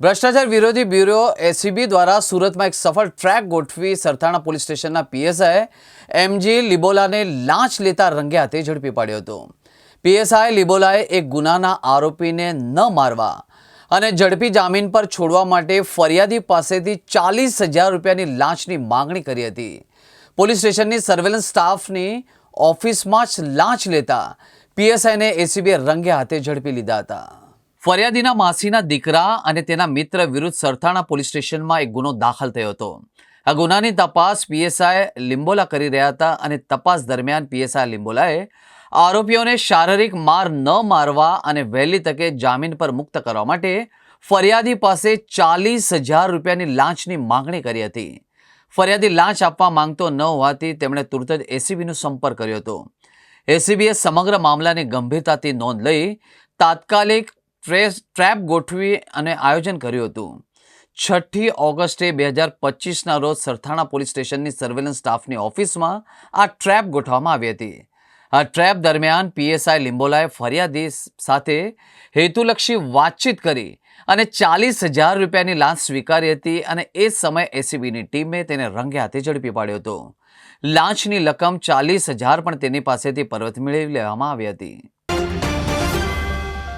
ભ્રષ્ટાચાર વિરોધી bureau ACB દ્વારા સુરતમાં એક સફળ ટ્રેક ગોઠવી સરથાણા પોલીસ સ્ટેશનના પીએસઆઈ એમજી લિબોલાને લાંચ લેતા રંગે હાથે ઝડપી પાડ્યો હતો. પીએસઆઈ લિબોલાએ એક ગુનાના આરોપીને ન મારવા અને ઝડપી જામીન પર છોડવા માટે ફરિયાદી પાસેથી ચાલીસ હજાર રૂપિયાની લાંચની માંગણી કરી હતી. પોલીસ સ્ટેશનની સર્વેલન્સ સ્ટાફની ઓફિસમાં જ લાંચ લેતા પીએસઆઈને એસીબીએ રંગે હાથે ઝડપી લીધા હતા. ફરિયાદીના માસીના દીકરા અને તેના મિત્ર વિરુદ્ધ સરથાણા પોલીસ સ્ટેશનમાં એક ગુનો દાખલ થયો હતો. આ ગુનાની તપાસ પીએસઆઈ લિંબોલા કરી રહ્યા હતા અને તપાસ દરમિયાન પીએસઆઈ લિંબોલાએ આરોપીઓને શારીરિક માર ન મારવા અને વહેલી તકે જામીન પર મુક્ત કરવા માટે ફરિયાદી પાસે ચાલીસ હજાર રૂપિયાની લાંચની માંગણી કરી હતી. ફરિયાદી લાંચ આપવા માંગતો ન હોવાથી તેમણે તુરત જ એસીબીનો સંપર્ક કર્યો હતો. એસીબીએ સમગ્ર મામલાની ગંભીરતાથી નોંધ લઈ તાત્કાલિક ટ્રેસ ટ્રેપ ગોઠવી અને આયોજન કર્યું હતું. છઠ્ઠી ઓગસ્ટે બે હજાર પચીસના રોજ સરથાણા પોલીસ સ્ટેશનની સર્વેલન્સ સ્ટાફની ઓફિસમાં આ ટ્રેપ ગોઠવવામાં આવી હતી. આ ટ્રેપ દરમિયાન પીએસઆઈ લિંબોલાએ ફરિયાદી સાથે હેતુલક્ષી વાતચીત કરી અને ચાલીસ હજાર રૂપિયાની લાંચ સ્વીકારી હતી અને એ સમયે એસીબીની ટીમે તેને રંગે હાથે ઝડપી પાડ્યો હતો. લાંચની રકમ ચાલીસ હજાર પણ તેની પાસેથી પરત મેળવી લેવામાં આવી હતી.